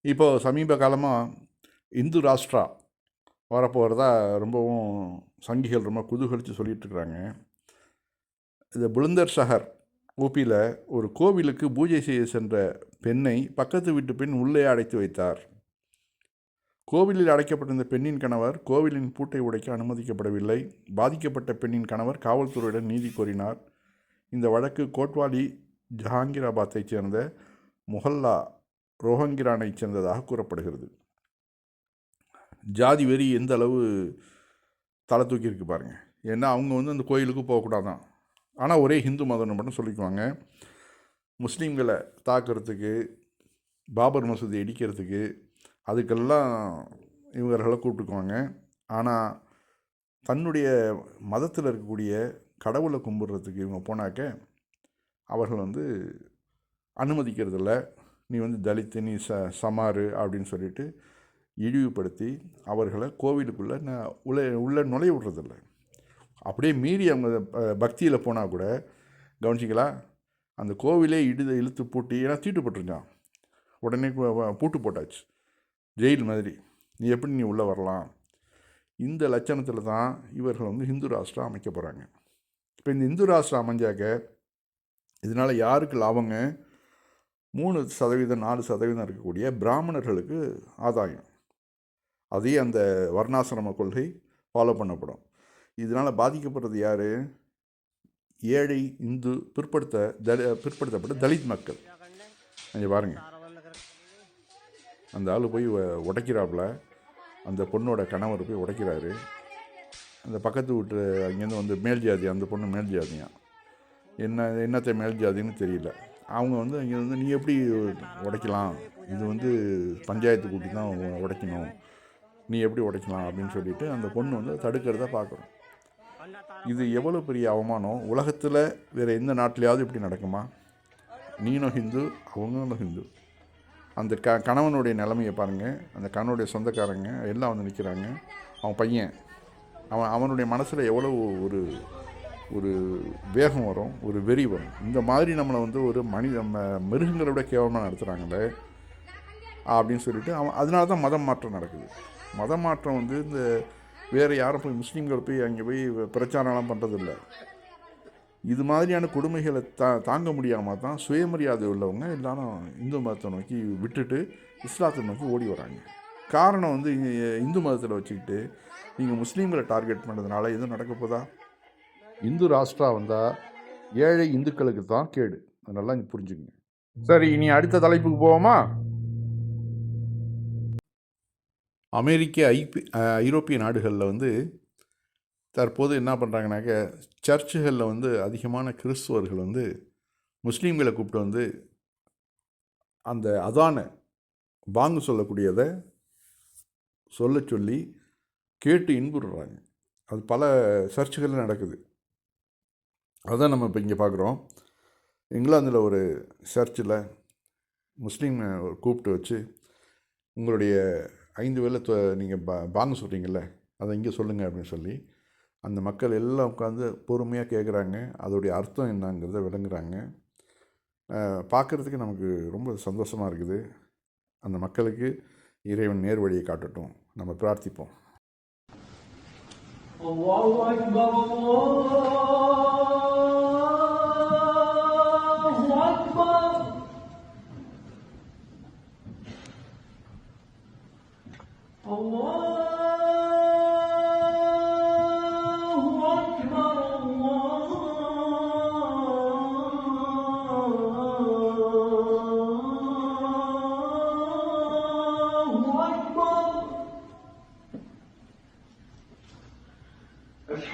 இப்போது சமீப காலமாக இந்து ராஷ்ட்ரா வரப்போகிறதா ரொம்பவும் சங்கிகள் ரொம்ப குதூகலித்து சொல்லிட்டு இருக்கிறாங்க இந்த புலந்தர் ஷஹர் ஊப்பியில் ஒரு கோவிலுக்கு பூஜை செய்ய சென்ற பெண்ணை பக்கத்து வீட்டு பெண் உள்ளே அடைத்து வைத்தார். கோவிலில் அடைக்கப்பட்டிருந்த பெண்ணின் கணவர் கோவிலின் பூட்டை உடைக்க அனுமதிக்கப்படவில்லை. பாதிக்கப்பட்ட பெண்ணின் கணவர் காவல்துறையிடம் நீதி கோரினார். இந்த வழக்கு கோட்வாலி ஜஹாங்கீராபாத்தைச் சேர்ந்த முஹல்லா ரோஹங்கிரானைச் சேர்ந்ததாக கூறப்படுகிறது. ஜாதி வெறி எந்த அளவு தலை தூக்கியிருக்கு பாருங்கள் பாருங்க. ஏன்னா அவங்க வந்து அந்த கோயிலுக்கு போகக்கூடாதான். ஆனால் ஒரே ஹிந்து மதம்னு மட்டும் சொல்லிக்குவாங்க. முஸ்லீம்களை தாக்குறதுக்கு பாபர் மசூதி இடிக்கிறதுக்கு அதுக்கெல்லாம் இவர்களை கூப்பிட்டுக்குவாங்க. ஆனால் தன்னுடைய மதத்தில் இருக்கக்கூடிய கடவுளை கும்பிட்றதுக்கு இவங்க போனாக்க அவர்கள் வந்து அனுமதிக்கிறதில்ல. நீ வந்து தலித்து நீ ச சமாரு அப்படின்னு சொல்லிட்டு இழிவுபடுத்தி அவர்களை கோவிலுக்குள்ளே நான் உள்ள உள்ளே நுழைய விடுறதில்ல. அப்படியே மீறி அவங்க பக்தியில் போனால் கூட கவனிச்சிங்களா அந்த கோவிலே இடுத இழுத்து பூட்டி ஏன்னா தீட்டு போட்டிருந்தான். உடனே பூட்டு போட்டாச்சு. ஜெயில் மாதிரி. நீ எப்படி நீ உள்ளே வரலாம்? இந்த லட்சணத்தில் தான் இவர்கள் வந்து இந்து ராஷ்டிரம் அமைக்க போகிறாங்க இப்போ இந்த இந்து ராஷ்டிரம் அமைஞ்சாக்க இதனால் யாருக்கு லாபங்க? மூணு சதவீதம் நாலு சதவீதம் இருக்கக்கூடிய பிராமணர்களுக்கு ஆதாயம். அதே அந்த வர்ணாசிரம கொள்கை ஃபாலோ பண்ணப்படும். இதனால் பாதிக்கப்படுறது யார்? ஏழை இந்து பிற்படுத்த தலி பிற்படுத்தப்பட்ட தலித் மக்கள். கொஞ்சம் பாருங்கள் அந்த ஆள் போய் உடைக்கிறாப்புல. அந்த பொண்ணோட கணவர் போய் உடைக்கிறாரு. அந்த பக்கத்து வீட்டு அங்கேருந்து வந்து மேல் ஜாதி அந்த பொண்ணு மேல் ஜாதியா என்ன என்னத்தை மேல் ஜாதின்னு தெரியல. அவங்க வந்து அங்கே வந்து நீ எப்படி உடைக்கலாம்? இது வந்து பஞ்சாயத்து கூட்டி தான் உடைக்கணும். நீ எப்படி உடைக்கலாம் அப்படின்னு சொல்லிட்டு அந்த பொண்ணு வந்து தடுக்கிறத பார்க்குறோம் இது எவ்வளோ பெரிய அவமானம்? உலகத்தில் வேறு எந்த நாட்டிலையாவது இப்படி நடக்குமா? நீனும் ஹிந்து அவங்களும் ஹிந்து. அந்த க கணவனுடைய நிலைமையை பாருங்கள் அந்த கணவனுடைய சொந்தக்காரங்க எல்லாம் வந்து நிற்கிறாங்க அவன் பையன். அவன் அவனுடைய மனசில் எவ்வளோ ஒரு ஒரு வேகம் வரும் ஒரு வெறி வரும். இந்த மாதிரி நம்மளை வந்து ஒரு மனித ம- மிருகங்களை விட கேவலமாக நடத்துகிறாங்களே அப்படின்னு சொல்லிட்டு அவன் அதனால தான் மதம் மாற்றம் நடக்குது. மதம் மாற்றம் வந்து இந்த வேறு யாரும் போய் முஸ்லீம்கள் போய் அங்கே போய் பிரச்சாரம்லாம் பண்ணுறதில்ல இது மாதிரியான கொடுமைகளை தா தாங்க முடியாமல் தான் சுயமரியாதை உள்ளவங்க எல்லாரும் இந்து மதத்தை நோக்கி விட்டுட்டு இஸ்லாத்தை நோக்கி ஓடி வராங்க. காரணம் வந்து இந்து மதத்தில் வச்சுக்கிட்டு நீங்கள் முஸ்லீம்களை டார்கெட் பண்ணுறதுனால எதுவும் நடக்க போதா? இந்து ராஷ்டிரா வந்தால் ஏழை இந்துக்களுக்கு தான் கேடு. அது நல்லா இங்க புரிஞ்சுக்கங்க. சரி இனி அடுத்த தலைப்புக்கு போவோமா? அமெரிக்க ஐபி ஐரோப்பிய நாடுகளில் வந்து தற்போது என்ன பண்ணுறாங்கனாக்க சர்ச்சுகளில் வந்து அதிகமான கிறிஸ்துவர்கள் வந்து முஸ்லீம்களை கூப்பிட்டு வந்து அந்த அதான பாங்கு சொல்லக்கூடியதை சொல்ல சொல்லி கேட்டு இன்புறுறாங்க. அது பல சர்ச்சுகளில் நடக்குது. அதான் நம்ம இப்போ இங்கே பார்க்குறோம் இங்கிலாந்தில் ஒரு சர்ச்சில் முஸ்லீம் கூப்பிட்டு வச்சு உங்களுடைய ஐந்து வேலை நீங்கள் பா பாங்க சொல்கிறீங்கள அதை இங்கே சொல்லுங்கள் அப்படின்னு சொல்லி அந்த மக்கள் எல்லாம் உட்காந்து பொறுமையாக கேட்குறாங்க அதோடைய அர்த்தம் என்னங்கிறத விளங்குறாங்க. பார்க்குறதுக்கு நமக்கு ரொம்ப சந்தோஷமாக இருக்குது. அந்த மக்களுக்கு இறைவன் நேர் வழியை காட்டட்டும். நம்ம பிரார்த்திப்போம். அல்லாஹ் அக்பர் அல்லாஹ்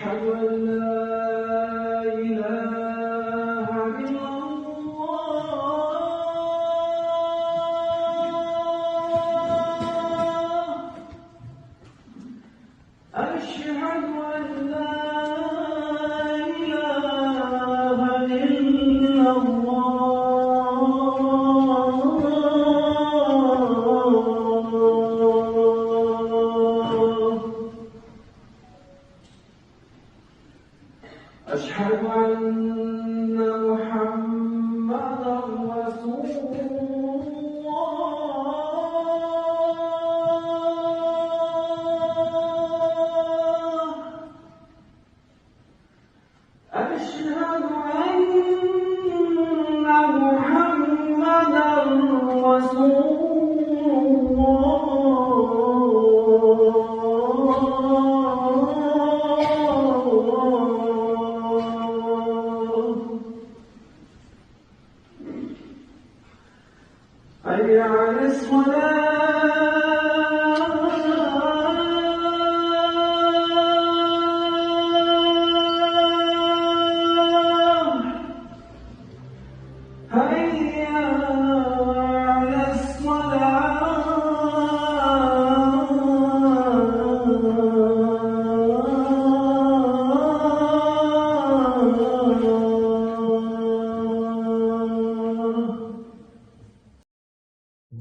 How do I The. one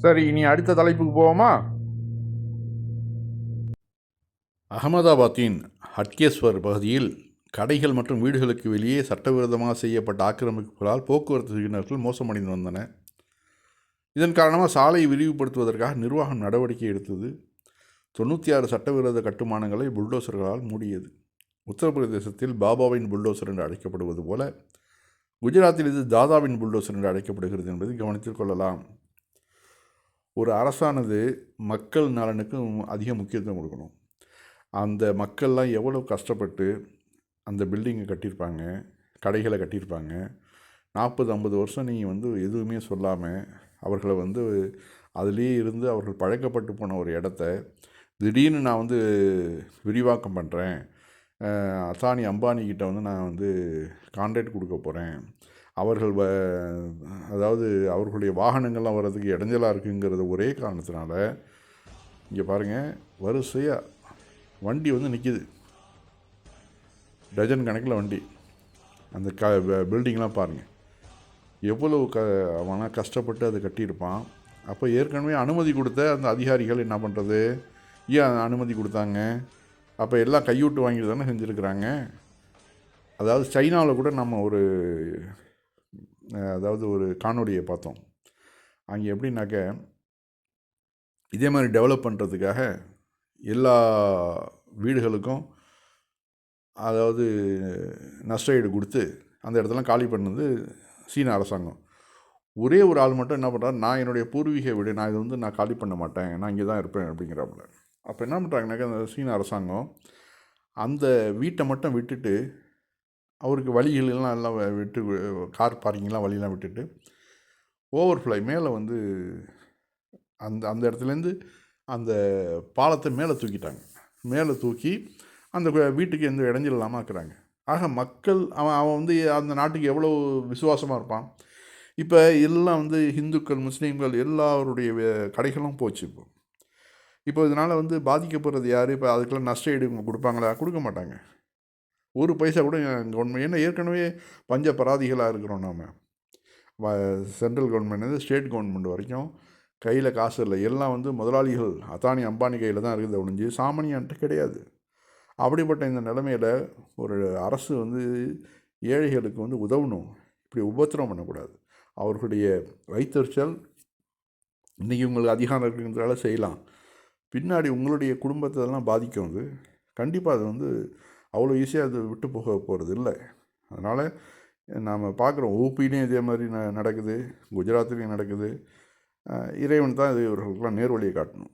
சரி இனி அடுத்த தலைப்புக்கு போவோமா? அகமதாபாத்தின் ஹட்கேஸ்வர் பகுதியில் கடைகள் மற்றும் வீடுகளுக்கு வெளியே சட்டவிரோதமாக செய்யப்பட்ட ஆக்கிரமிப்புகளால் போக்குவரத்து சிக்னல்கள் மோசமடைந்து வந்தன. இதன் காரணமாக சாலையை விரிவுபடுத்துவதற்காக நிர்வாகம் நடவடிக்கை எடுத்தது. தொண்ணூற்றி ஆறு சட்டவிரோத கட்டுமானங்களை புல்டோசர்களால் மூடியது. உத்தரப்பிரதேசத்தில் பாபாவின் புல்டோசர் என்று அழைக்கப்படுவது போல குஜராத்தில் இது தாதாவின் புல்டோசர் என்று அழைக்கப்படுகிறது என்பதை கவனத்தில் கொள்ளலாம். ஒரு அரசானது மக்கள் நலனுக்கு அதிக முக்கியத்துவம் கொடுக்கணும். அந்த மக்கள்லாம் எவ்வளோ கஷ்டப்பட்டு அந்த பில்டிங்கை கட்டியிருப்பாங்க கடைகளை கட்டியிருப்பாங்க. நாற்பது ஐம்பது வருஷம் நீங்கள் வந்து எதுவுமே சொல்லாமல் அவர்களை வந்து அதுலேயே இருந்து அவர்கள் பழக்கப்பட்டு போன ஒரு இடத்த திடீர்னு நான் வந்து விரிவாக்கம் பண்ணுறேன் அதானி அம்பானி கிட்ட வந்து நான் வந்து கான்ட்ராக்ட் கொடுக்க போகிறேன் அவர்கள் வ அதாவது அவர்களுடைய வாகனங்கள்லாம் வர்றதுக்கு இடைஞ்சலாக இருக்குங்கிறது ஒரே காரணத்தினால இங்கே பாருங்கள் வரிசையாக வண்டி வந்து நிற்கிது டஜன் கணக்கில் வண்டி. அந்த க பில்டிங்லாம் பாருங்கள் எவ்வளவு க அவனா கஷ்டப்பட்டு அதை கட்டியிருப்பான். அப்போ ஏற்கனவே அனுமதி கொடுத்த அந்த அதிகாரிகள் என்ன பண்ணுறது ஏன் அனுமதி கொடுத்தாங்க? அப்போ எல்லாம் கையூட்டு வாங்கிட்டு தானே செஞ்சுருக்குறாங்க? அதாவது சைனாவில் கூட நம்ம ஒரு அதாவது ஒரு காணொலியை பார்த்தோம். அங்கே எப்படின்னாக்க இதே மாதிரி டெவலப் பண்ணுறதுக்காக எல்லா வீடுகளுக்கும் அதாவது நஷ்ட ஈடு கொடுத்து அந்த இடத்தெல்லாம் காலி பண்ணது சீன அரசாங்கம். ஒரே ஒரு ஆள் மட்டும் என்ன பண்ணுறாரு நான் என்னுடைய பூர்வீக வீடு நான் இதை வந்து நான் காலி பண்ண மாட்டேன் நான் இங்கே தான் இருப்பேன் அப்படிங்கிறாப்புல. அப்போ என்ன பண்ணுறாங்கனாக்கா அந்த சீன அரசாங்கம் அந்த வீட்டை மட்டும் விட்டுட்டு அவருக்கு வழிகளெல்லாம் எல்லாம் விட்டு கார் பார்க்கிங்லாம் வழியெல்லாம் விட்டுட்டு ஓவர்ஃப்ளை மேலே வந்து அந்த அந்த இடத்துலேருந்து அந்த பாலத்தை மேலே தூக்கிட்டாங்க. மேலே தூக்கி அந்த வீட்டுக்கு எந்த இடைஞ்சல் இல்லாமல் ஆக்குறாங்க. ஆக மக்கள் அவன் அவன் வந்து அந்த நாட்டுக்கு எவ்வளோ விசுவாசமாக இருப்பான். இப்போ எல்லாம் வந்து இந்துக்கள் முஸ்லீம்கள் எல்லாருடைய வே- கடைகளும் போச்சு இப்போ. இப்போ இதனால் வந்து பாதிக்கப்படுறது யார்? இப்போ அதுக்கெல்லாம் நஷ்ட ஈடு கொடுப்பாங்களா? கொடுக்க மாட்டாங்க. ஒரு பைசா கூட கவர்மெண்ட் ஏன்னா ஏற்கனவே பஞ்ச பராதிகளாக இருக்கிறோம் நாம். சென்ட்ரல் கவர்மெண்ட் ஸ்டேட் கவர்மெண்ட் வரைக்கும் கையில் காசு இல்லை. எல்லாம் வந்து முதலாளிகள் அதானி அம்பானி கையில் தான் இருக்குது ஒழிஞ்சு சாமானியான்ட்டு கிடையாது. அப்படிப்பட்ட இந்த நிலைமையில் ஒரு அரசு வந்து ஏழைகளுக்கு வந்து உதவணும். இப்படி உபத்திரம் பண்ணக்கூடாது. அவர்களுடைய வைத்தறிச்சல் இன்றைக்கி உங்களுக்கு அதிகாரம் இருக்குங்கிறதால செய்யலாம். பின்னாடி உங்களுடைய குடும்பத்தை எல்லாம் பாதிக்கும் அது. கண்டிப்பாக அது வந்து அவ்வளோ ஈஸியாக அது விட்டு போக போகிறது இல்லை. அதனால் நாம் பார்க்குறோம் ஊபிலையும் இதே மாதிரி ந நடக்குது. குஜராத்லேயும் நடக்குது. இறைவன் தான் இது இவர்களுக்கெல்லாம் நேர்வழியை காட்டணும்.